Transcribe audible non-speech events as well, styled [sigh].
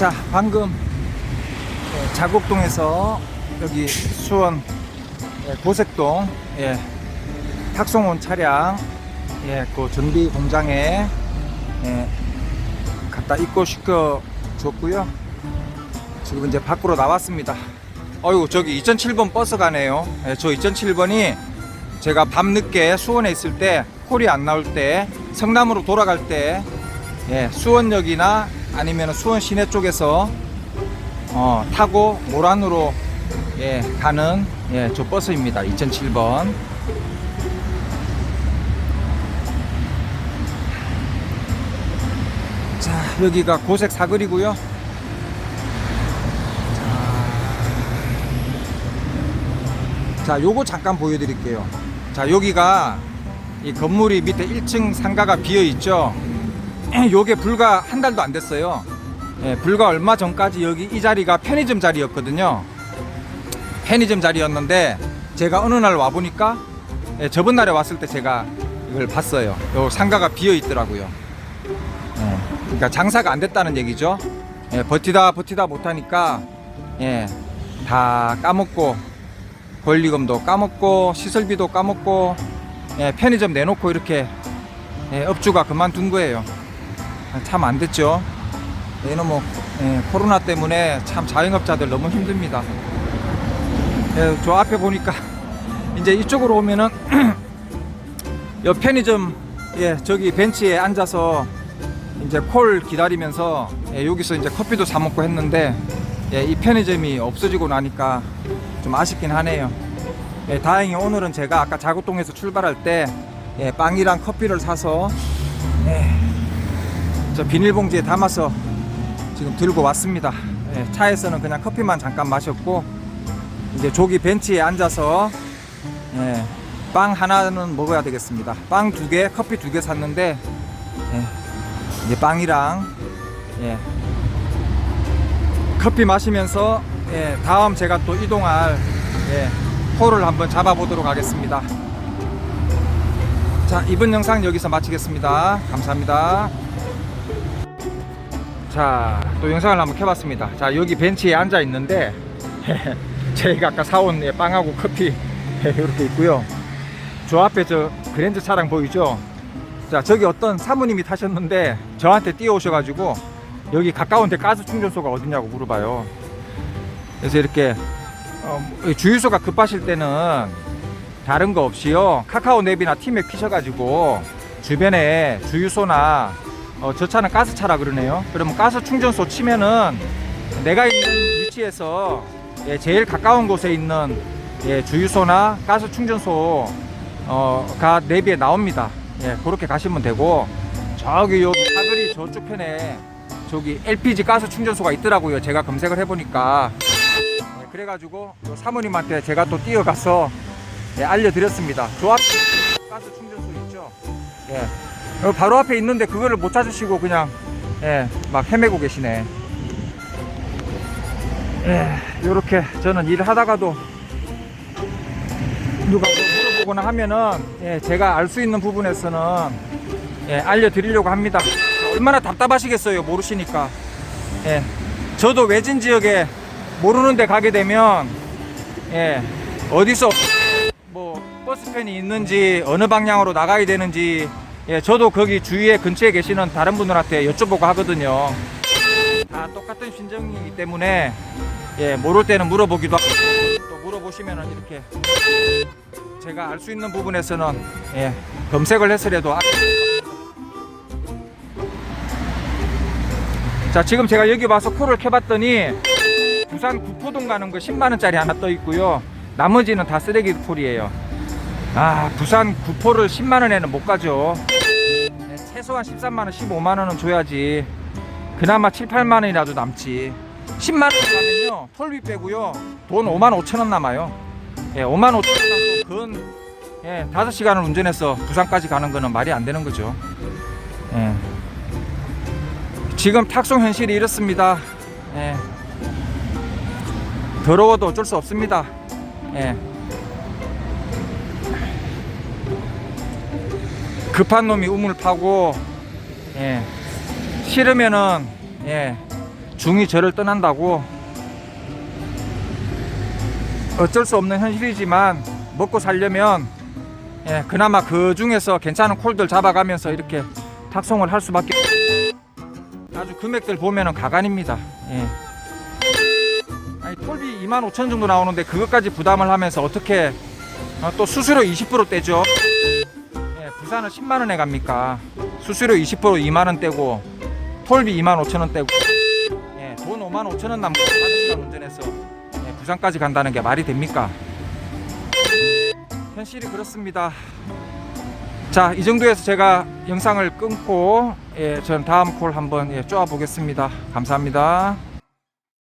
자, 방금 예, 자곡동에서 여기 수원 예, 고색동 예, 탁송 온 차량 예, 그 전비 공장에 예, 갖다 입고 시켜 줬고요. 지금 이제 밖으로 나왔습니다. 어이구 저기 2007번 버스 가네요. 예, 저 2007번이 제가 밤 늦게 수원에 있을 때 콜이 안 나올 때 성남으로 돌아갈 때 예, 수원역이나 아니면 수원 시내 쪽에서 어, 타고 모란으로 예, 가는 예, 저 버스입니다. 2007번. 자, 여기가 고색 사거리고요. 자, 자, 요거 잠깐 보여드릴게요. 자, 여기가 이 건물이 밑에 1층 상가가 비어 있죠. [clears throat] 요게 불과 한 달도 안 됐어요. 예, 불과 얼마 전까지 여기 이 자리가 편의점 자리였거든요. 편의점 자리였는데 제가 어느 날 와 보니까 예, 저번 날에 왔을 때 제가 이걸 봤어요. 요 상가가 비어 있더라고요. 예, 그러니까 장사가 안 됐다는 얘기죠. 예, 버티다 버티다 못하니까 예, 다 까먹고 권리금도 까먹고 시설비도 까먹고 예, 편의점 내놓고 이렇게 예, 업주가 그만둔 거예요. 참 안 됐죠. 얘는 뭐 예, 코로나 때문에 참 자영업자들 너무 힘듭니다. 예, 저 앞에 보니까 [laughs] 이제 이쪽으로 오면은 [clears throat] 옆 편의점 예 저기 벤치에 앉아서 이제 콜 기다리면서 예, 여기서 이제 커피도 사 먹고 했는데 예, 이 편의점이 없어지고 나니까 좀 아쉽긴 하네요. 예, 다행히 오늘은 제가 아까 자구동에서 출발할 때 예, 빵이랑 커피를 사서 예, 저 비닐봉지에 담아서 지금 들고 왔습니다. 예, 차에서는 그냥 커피만 잠깐 마셨고 이제 조기 벤치에 앉아서 예, 빵 하나는 먹어야 되겠습니다. 빵 두 개, 커피 두 개 샀는데 예, 이제 빵이랑 예, 커피 마시면서 예, 다음 제가 또 이동할 예, 홀을 한번 잡아보도록 하겠습니다. 자 이번 영상 여기서 마치겠습니다. 감사합니다. 자, 또 영상을 한번 켜봤습니다. 자, 여기 벤치에 앉아 있는데, [laughs] 저희가 아까 사온 예, 빵하고 커피 [laughs] 이렇게 있고요. 저 앞에 저 그랜저 차량 보이죠? 자, 저기 어떤 사모님이 타셨는데, 저한테 뛰어오셔가지고, 여기 가까운데 가스 충전소가 어디냐고 물어봐요. 그래서 이렇게, 어, 주유소가 급하실 때는, 다른 거 없이요, 카카오 앱이나 티맵 키셔가지고, 주변에 주유소나 어, 저 차는 가스 차라 그러네요. 그러면 가스 충전소 치면은 내가 있는 위치에서 예, 제일 가까운 곳에 있는 예, 주유소나 가스 충전소 어, 가 내비에 나옵니다. 예, 그렇게 가시면 되고 저기 여기 사거리 저쪽 편에 저기 LPG 가스 충전소가 있더라고요. 제가 검색을 해보니까 예, 그래가지고 요 사모님한테 제가 또 뛰어가서 예, 알려드렸습니다. 저 앞에 가스 충전소 있죠. 예, 어, 바로 앞에 있는데 그거를 못 찾으시고 그냥 예, 막 헤매고 계시네. 예, 요렇게 저는 일을 하다가도 누가 뭐 물어보거나 하면은 예, 제가 알 수 있는 부분에서는 예, 알려드리려고 합니다. 얼마나 답답하시겠어요, 모르시니까. 예, 저도 외진 지역에 모르는데 가게 되면 예, 어디서 뭐 버스편이 있는지 어느 방향으로 나가야 되는지 예, 저도 거기 주위에 근처에 계시는 다른 분들한테 여쭤보고 하거든요. 다 똑같은 심정이기 때문에 예, 모를 때는 물어보기도 하고 또 물어보시면은 이렇게 제가 알 수 있는 부분에서는 예, 검색을 해서라도 알- 자 지금 제가 여기 와서 콜을 켜봤더니 부산 구포동 가는 거 10만 원짜리 하나 떠 있고요. 나머지는 다 쓰레기 콜이에요. 아 부산 구포를 10만 원에는 못 가죠. 네, 최소한 13만 원, 15만 원은 줘야지. 그나마 7, 8만 원이라도 남지. 10만 원 가면요 톨비 빼고요 돈 5만 5천 원 남아요. 예, 5만 5천 원 남고 근 예, 5시간을 운전해서 부산까지 가는 거는 말이 안 되는 거죠. 예. 지금 탁송 현실이 이렇습니다. 예. 더러워도 어쩔 수 없습니다. 예. 급한 놈이 우물 파고 예. 싫으면은 예. 중이 저를 떠난다고 어쩔 수 없는 현실이지만 먹고 살려면 예, 그나마 그 중에서 괜찮은 콜들 잡아가면서 이렇게 탁송을 할 수밖에 아주 금액들 보면은 가관입니다. 예. 아니 톨비 2만 5천 정도 나오는데 그것까지 부담을 하면서 어떻게 어, 또 수수료 20% 떼죠? 예, 부산은 10만 원에 갑니까? 수수료 20% 2만 원 떼고 톨비 2만 5천 원 떼고 예, 돈 5만 5천 원 남고 4 시간 운전해서 예, 부산까지 간다는 게 말이 됩니까? 현실이 그렇습니다. 자, 이 정도에서 제가 영상을 끊고 예, 전 다음 콜 한번 예, 쪼아 보겠습니다. 감사합니다.